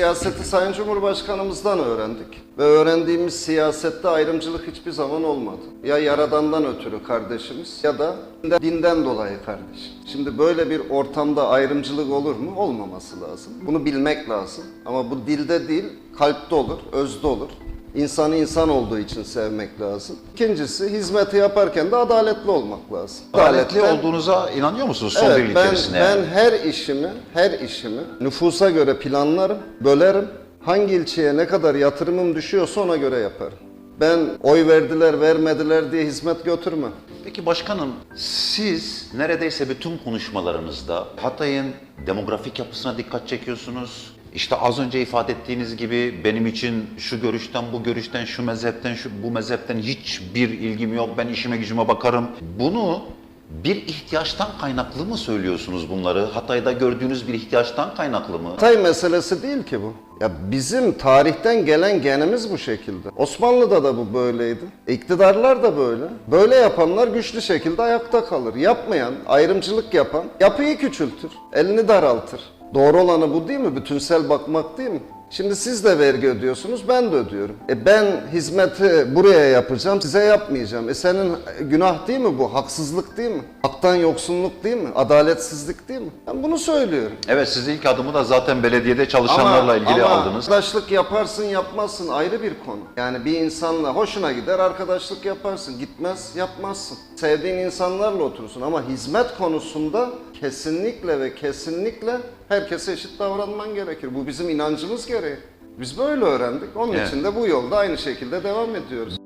Siyaseti Sayın Cumhurbaşkanımızdan öğrendik. Ve öğrendiğimiz siyasette ayrımcılık hiçbir zaman olmadı. Ya yaradandan ötürü kardeşimiz ya da dinden dolayı kardeş. Şimdi böyle bir ortamda ayrımcılık olur mu? Olmaması lazım. Bunu bilmek lazım. Ama bu dilde değil, kalpte olur, özde olur. İnsanı insan olduğu için sevmek lazım. İkincisi hizmeti yaparken de adaletli olmak lazım. Adaletli Adaletten- olduğunuza inanıyor musunuz son bir Evet, yıl ben, içerisinde? ben her işimi, her işimi nüfusa göre planlarım, bölerim. Hangi ilçeye ne kadar yatırımım düşüyorsa ona göre yaparım. Ben oy verdiler, vermediler diye hizmet götürmem. Peki başkanım siz neredeyse bütün konuşmalarınızda Hatay'ın demografik yapısına dikkat çekiyorsunuz. İşte az önce ifade ettiğiniz gibi benim için şu görüşten, bu görüşten, şu mezhepten, şu bu mezhepten hiçbir ilgim yok. Ben işime gücüme bakarım. Bunu bir ihtiyaçtan kaynaklı mı söylüyorsunuz bunları? Hatay'da gördüğünüz bir ihtiyaçtan kaynaklı mı? Hatay meselesi değil ki bu. Ya bizim tarihten gelen genimiz bu şekilde. Osmanlı'da da bu böyleydi. İktidarlar da böyle. Böyle yapanlar güçlü şekilde ayakta kalır. Yapmayan, ayrımcılık yapan yapıyı küçültür, elini daraltır. Doğru olanı bu değil mi? Bütünsel bakmak değil mi? Şimdi siz de vergi ödüyorsunuz, ben de ödüyorum. E ben hizmeti buraya yapacağım, size yapmayacağım. E senin günah değil mi bu? Haksızlık değil mi? Haktan yoksunluk değil mi? Adaletsizlik değil mi? Ben bunu söylüyorum. Evet siz ilk adımı da zaten belediyede çalışanlarla ilgili ama aldınız. Arkadaşlık yaparsın yapmazsın ayrı bir konu. Yani bir insanla hoşuna gider arkadaşlık yaparsın. Gitmez yapmazsın. Sevdiğin insanlarla oturursun ama hizmet konusunda kesinlikle ve kesinlikle herkese eşit davranman gerekir. Bu bizim inancımız gereği. Biz böyle öğrendik. Onun Evet. için de bu yolda aynı şekilde devam ediyoruz.